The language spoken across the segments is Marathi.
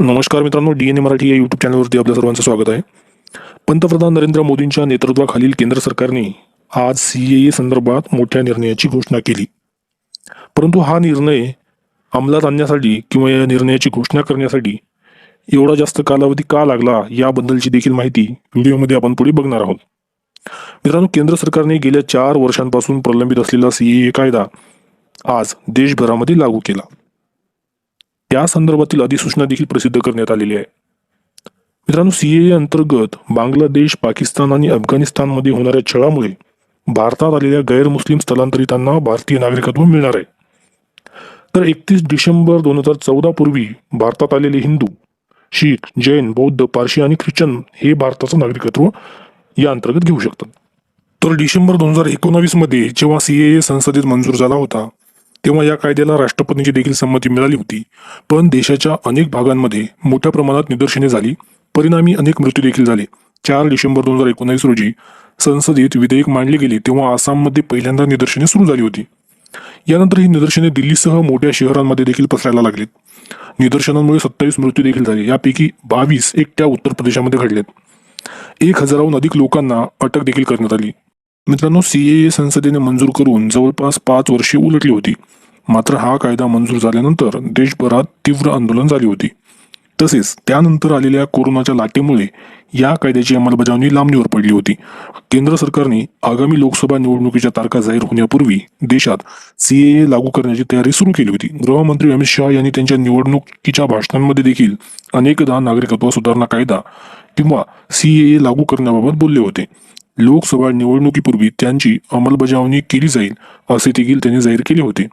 नमस्कार मित्रांनो डी एन ए मराठी या यूट्यूब चॅनलवरती आपल्या सर्वांचं स्वागत आहे. पंतप्रधान नरेंद्र मोदींच्या नेतृत्वाखालील केंद्र सरकारने आज सी ए संदर्भात मोठ्या निर्णयाची घोषणा केली. परंतु हा निर्णय अंमलात आणण्यासाठी किंवा या निर्णयाची घोषणा करण्यासाठी एवढा जास्त कालावधी का लागला याबद्दलची देखील माहिती व्हिडिओमध्ये आपण पुढे बघणार आहोत. मित्रांनो केंद्र सरकारने गेल्या चार वर्षांपासून प्रलंबित असलेला सीएए कायदा आज देशभरामध्ये लागू केला. त्या संदर्भातील अधिसूचना देखील प्रसिद्ध करण्यात आलेली आहे. मित्रांनो सीएए अंतर्गत बांगलादेश पाकिस्तान आणि अफगाणिस्तानमध्ये होणाऱ्या छळामुळे भारतात आलेल्या गैरमुस्लिम स्थलांतरितांना भारतीय नागरिकत्व मिळणार आहे. तर एकतीस डिसेंबर दोन हजार चौदा पूर्वी भारतात आलेले हिंदू शीख जैन बौद्ध पारशी आणि ख्रिश्चन हे भारताचं नागरिकत्व या अंतर्गत घेऊ शकतात. तर डिसेंबर दोन हजार एकोणावीसमध्ये जेव्हा सीएए संसदेत मंजूर झाला होता तेव्हा या कायद्याला राष्ट्रपतींची देखील संमती मिळाली होती. पण देशाच्या अनेक भागांमध्ये मोठ्या प्रमाणात निदर्शने झाली. परिणामी अनेक मृत्यू देखील झाले. चार डिसेंबर दोन हजार एकोणावीस रोजी संसदेत विधेयक मांडले गेले तेव्हा आसाममध्ये पहिल्यांदा निदर्शने सुरू झाली होती. यानंतर ही निदर्शने दिल्लीसह मोठ्या शहरांमध्ये देखील पसरायला लागलीत. निदर्शनांमुळे सत्तावीस मृत्यू देखील झाले. यापैकी बावीस एकट्या उत्तर प्रदेशामध्ये घडलेत. एक हजाराहून अधिक लोकांना अटक देखील करण्यात आली. मित्रांनो सीएए संसदेने मंजूर करून जवळपास पाच वर्षे उलटली होती. मात्र हा कायदा मंजूर झाल्यानंतर देशभरात तीव्र आंदोलन झाली होती. तसेच त्यानंतर आलेल्या कोरोनाच्या लाटेमुळे या कायद्याची अंमलबजावणी लांबणीवर पडली होती. केंद्र सरकारने आगामी लोकसभा निवडणुकीच्या तारखा जाहीर होण्यापूर्वी देशात सीएए लागू करण्याची तयारी सुरू केली होती. गृहमंत्री अमित शहा यांनी त्यांच्या निवडणुकीच्या भाषणांमध्ये देखील अनेकदा नागरिकत्व सुधारणा कायदा किंवा सीएए लागू करण्याबाबत बोलले होते. लोकसभा निवडणुकीपूर्वी त्यांची अंमलबजावणी केली जाईल असे देखील त्यांनी जाहीर केले होते.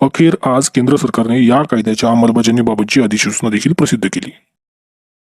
अखेर आज केंद्र सरकारने या कायद्याच्या अंमलबजावणीबाबतची अधिसूचना देखील प्रसिद्ध केली.